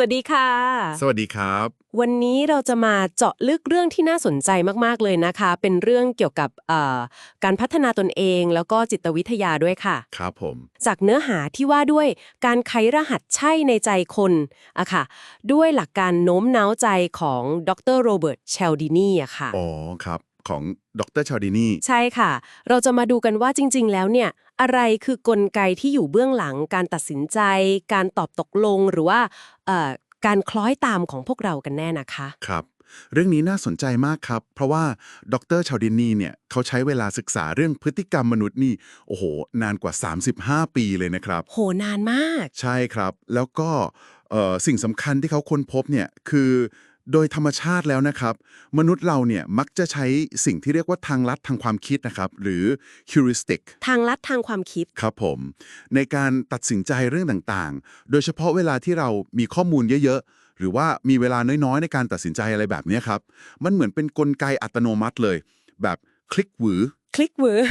สวัสดีค่ะ สวัสดีครับ วันนี้เราจะมาเจาะลึกเรื่องที่น่าสนใจมากๆเลยนะคะ เป็นเรื่องเกี่ยวกับเอ่อการพัฒนาตนเองแล้วก็จิตวิทยาด้วยค่ะ ครับผม จากเนื้อหาที่ว่าด้วยการไขรหัสใช่ในใจคนอะค่ะ ด้วยหลักการโน้มน้าวใจของดรโรเบิร์ตเชลดินีอะค่ะ อ๋อครับ ของดรชาวดินีใช่ค่ะ เราจะมาดูกันว่าจริง ๆ แล้วเนี่ย อะไรคือกลไกที่อยู่เบื้องหลังการตัดสินใจ การตอบตกลงหรือว่าเอ่อการคล้อยตามของพวกเรากันแน่นะคะ ครับ เรื่องนี้น่าสนใจมากครับ เพราะว่าดรชาวดินีเนี่ยเขาใช้เวลาศึกษาเรื่องพฤติกรรมมนุษย์นี่ โอ้โห นานกว่า 35 ปีเลยนะครับ โห นานมาก ใช่ครับ แล้วก็เอ่อสิ่งสำคัญที่เขาค้นพบเนี่ยคือ โดยธรรมชาติแล้วนะครับ มนุษย์เราเนี่ยมักจะใช้สิ่งที่เรียกว่าทางลัดทางความคิดนะครับ หรือ heuristic ทางลัดทางความคิด ครับผม ในการตัดสินใจเรื่องต่างๆ โดยเฉพาะเวลาที่เรามีข้อมูลเยอะๆ หรือว่ามีเวลาน้อยๆ ในการตัดสินใจอะไรแบบเนี้ยครับ มันเหมือนเป็นกลไกอัตโนมัติเลย แบบคลิกหวือคลิกเวอร์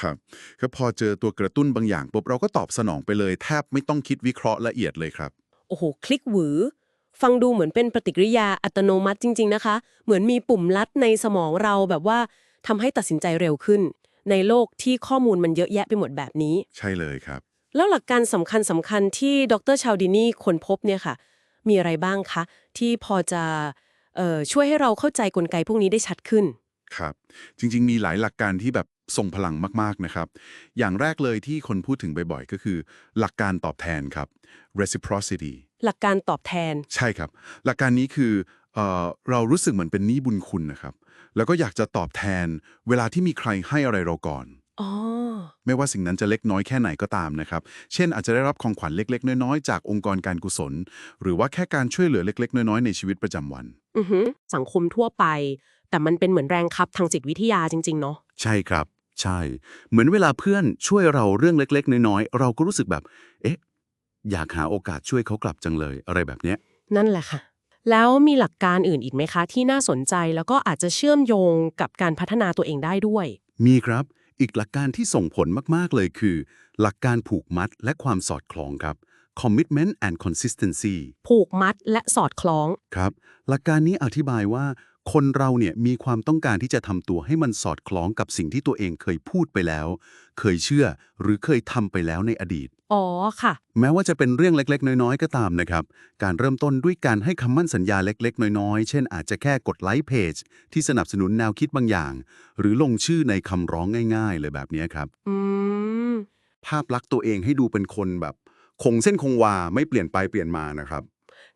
ครับก็พอเจอตัวกระตุ้นบางอย่างปุ๊บเราก็ตอบสนองไปเลย แทบไม่ต้องคิดวิเคราะห์ละเอียดเลยครับ โอ้โห คลิกหวือ ฟังดูเหมือนเป็นปฏิกิริยาอัตโนมัติจริง ๆนะคะ เหมือนมีปุ่มลัดในสมองเราแบบว่าทำให้ตัดสินใจเร็วขึ้น ในโลกที่ข้อมูลมันเยอะแยะไปหมดแบบนี้ ใช่เลยครับ แล้วหลักการสำคัญสำคัญที่ดรชาวดินีค้นพบเนี่ยค่ะ มีอะไรบ้างคะ ที่พอจะเอ่อช่วยให้เราเข้าใจกลไกพวกนี้ได้ชัดขึ้น ครับ จริง ๆ มีหลายหลักการที่แบบทรงพลังมาก ๆ นะครับ อย่างแรกเลยที่คนพูดถึงบ่อย ๆ ก็คือ หลักการตอบแทนครับ reciprocity หลักการตอบแทน ใช่ครับ หลักการนี้คือเออเรารู้สึกเหมือนเป็นหนี้บุญคุณนะครับ แล้วก็อยากจะตอบแทนเวลาที่มีใครให้อะไรเราก่อน อ๋อ ไม่ว่าสิ่งนั้นจะเล็กน้อยแค่ไหนก็ตามนะครับ เช่นอาจจะได้รับของขวัญเล็ก ๆ น้อยๆ จากองค์กรการกุศล หรือว่าแค่การช่วยเหลือเล็ก ๆ น้อยๆ ในชีวิตประจำวัน อือหือสังคมทั่วไป แต่มันเป็นเหมือนแรงคับทางจิตวิทยาจริง ๆ เนาะ ใช่ครับ ใช่ เหมือนเวลาเพื่อนช่วยเราเรื่องเล็ก ๆ น้อยๆ เราก็รู้สึกแบบ เอ๊ะ อยากหาโอกาสช่วยเขากลับจังเลยอะไรแบบเนี้ย นั่นแหละค่ะ แล้วมีหลักการอื่นอีกไหมคะ ที่น่าสนใจแล้วก็อาจจะเชื่อมโยงกับการพัฒนาตัวเองได้ด้วย มีครับ อีกหลักการที่ส่งผลมากๆเลยคือ หลักการผูกมัดและความสอดคล้องครับ commitment and consistency ผูกมัดและสอดคล้อง ครับ หลักการนี้อธิบายว่า คนเราเนี่ยมีความต้องการที่จะทำตัวให้มันสอดคล้องกับสิ่งที่ตัวเองเคยพูดไปแล้ว เคยเชื่อหรือเคยทำไปแล้วในอดีต อ๋อค่ะ แม้ว่าจะเป็นเรื่องเล็กๆ น้อยๆ ก็ตามนะครับ การเริ่มต้นด้วยการให้คำมั่นสัญญาเล็กๆ น้อยๆ เช่นอาจจะแค่กดไลค์เพจที่สนับสนุนแนวคิดบางอย่าง หรือลงชื่อในคำร้องง่าย ๆ เลยแบบนี้ครับ อืม ภาพลักษณ์ตัวเองให้ดูเป็นคนแบบ คงเส้นคงวาไม่เปลี่ยนไปเปลี่ยนมานะครับ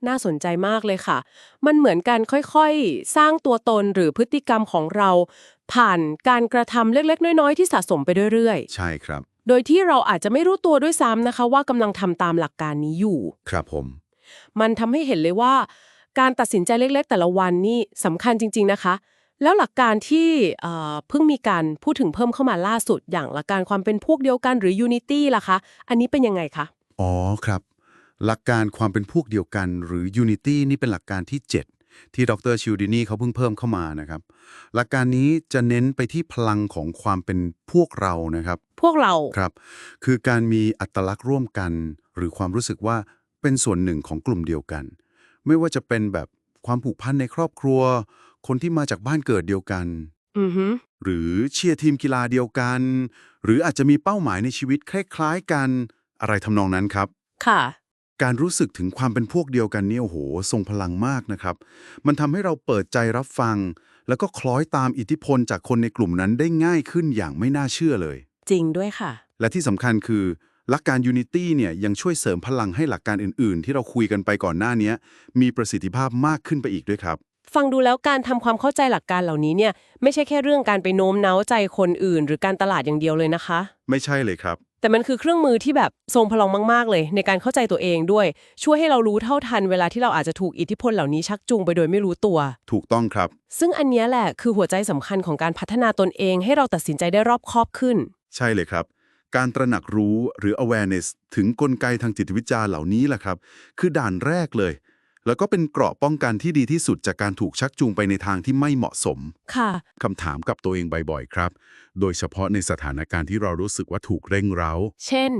น่าสนใจมากเลยค่ะ มันเหมือนการค่อยๆ สร้างตัวตนหรือพฤติกรรมของเรา ผ่านการกระทำเล็กๆ น้อยๆ ที่สะสมไปเรื่อยใช่ครับๆ โดยที่เราอาจจะไม่รู้ตัวด้วยซ้ำนะคะ ว่ากำลังทำตามหลักการนี้อยู่ ครับผม มันทำให้เห็นเลยว่า การตัดสินใจเล็ก ๆ แต่ละวันนี่สำคัญจริง ๆนะคะ แล้วหลักการที่เอ่อเพิ่งมีการพูดถึงเพิ่มเข้ามาล่าสุด อย่างหลักการความเป็นพวกเดียวกันหรือ Unity ล่ะคะ อันนี้เป็นยังไงคะอ๋อครับ หลักการความเป็นพวกเดียวกันหรือ Unity นี่เป็นหลักการที่ 7 ที่ดรชิวดินีเขาเพิ่งเพิ่มเข้ามานะครับ หลักการนี้จะเน้นไปที่พลังของความเป็นพวกเรานะครับ พวกเราครับ คือการมีอัตลักษณ์ร่วมกัน หรือความรู้สึกว่าเป็นส่วนหนึ่งของกลุ่มเดียวกัน ไม่ว่าจะเป็นแบบความผูกพันในครอบครัว คนที่มาจากบ้านเกิดเดียวกันอือฮึหรือเชียร์ทีมกีฬาเดียวกัน หรืออาจจะมีเป้าหมายในชีวิตคล้ายๆกัน อะไรทำนองนั้นครับ ค่ะ การรู้สึกถึงความเป็นพวกเดียวกันเนี่ยโอ้โหทรงพลังมากนะครับ มันทำให้เราเปิดใจรับฟัง แล้วก็คล้อยตามอิทธิพลจากคนในกลุ่มนั้นได้ง่ายขึ้นอย่างไม่น่าเชื่อเลย จริงด้วยค่ะ และที่สำคัญคือหลักการ Unity เนี่ยยังช่วยเสริมพลังให้หลักการอื่นๆ ที่เราคุยกันไปก่อนหน้านี้มีประสิทธิภาพมากขึ้นไปอีกด้วยครับ ฟังดูแล้วการทำความเข้าใจหลักการเหล่านี้เนี่ยไม่ใช่แค่เรื่องการไปโน้มน้าวใจคนอื่น หรือการตลาดอย่างเดียวเลยนะคะ ไม่ใช่เลยครับ แต่มันคือเครื่องมือที่แบบทรงพลังมาก ๆ เลย ในการเข้าใจตัวเองด้วย ช่วยให้เรารู้เท่าทันเวลาที่เราอาจจะถูกอิทธิพลเหล่านี้ชักจูงไปโดยไม่รู้ตัว ถูกต้องครับ ซึ่งอันเนี้ยแหละคือหัวใจสำคัญของการพัฒนาตนเอง ให้เราตัดสินใจได้รอบคอบขึ้น ใช่เลยครับ การตระหนักรู้หรือ awareness ถึงกลไกทางจิตวิทยาเหล่านี้แหละครับ คือด่านแรกเลย แล้วก็เป็นเกราะป้องกันที่ดีที่สุดจากการถูกชักจูงไปในทางที่ไม่เหมาะสมค่ะ คำถามกับตัวเองบ่อยๆครับ โดยเฉพาะในสถานการณ์ที่เรารู้สึกว่าถูกเร่งเร้า เช่น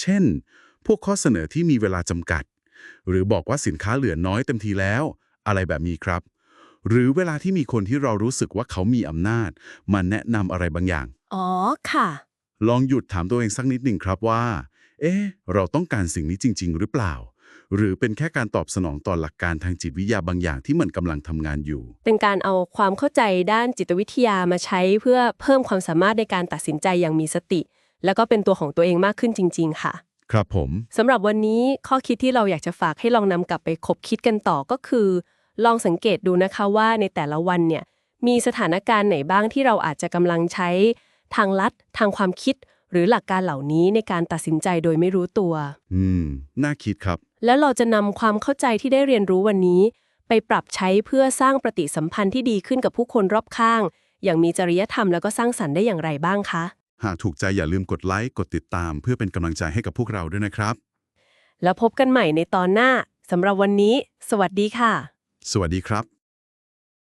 เช่น พวกข้อเสนอที่มีเวลาจำกัด หรือบอกว่าสินค้าเหลือน้อยเต็มทีแล้ว อะไรแบบนี้ครับ หรือเวลาที่มีคนที่เรารู้สึกว่าเขามีอำนาจ มาแนะนำอะไรบางอย่าง อ๋อค่ะ ลองหยุดถามตัวเองสักนิดหนึ่งครับว่า เอ๊ะ เราต้องการสิ่งนี้จริง ๆ หรือเปล่า หรือเป็นแค่การตอบสนองต่อหลักการทางจิตวิทยาบางอย่างที่มันกำลังทำงานอยู่ เป็นการเอาความเข้าใจด้านจิตวิทยามาใช้เพื่อเพิ่มความสามารถในการตัดสินใจอย่างมีสติ แล้วก็เป็นตัวของตัวเองมากขึ้นจริง ๆ ค่ะครับผมสำหรับวันนี้ข้อคิดที่เราอยากจะฝากให้ลองนำกลับไปคบคิดกันต่อก็คือ ลองสังเกตดูนะคะว่าในแต่ละวันเนี่ยมีสถานการณ์ไหนบ้างที่เราอาจจะกำลังใช้ ทางลัด ทางความคิด หรือหลักการเหล่านี้ในการตัดสินใจโดยไม่รู้ตัว อืม น่าคิดครับ แล้วเราจะนำความเข้าใจที่ได้เรียนรู้วันนี้ ไปปรับใช้เพื่อสร้างปฏิสัมพันธ์ที่ดีขึ้นกับผู้คนรอบข้าง อย่างมีจริยธรรมแล้วก็สร้างสรรค์ได้อย่างไรบ้างคะ หากถูกใจอย่าลืมกดไลค์กดติดตาม เพื่อเป็นกำลังใจให้กับพวกเราด้วยนะครับ แล้วพบกันใหม่ในตอนหน้าสำหรับวันนี้ สวัสดีค่ะ สวัสดีครับ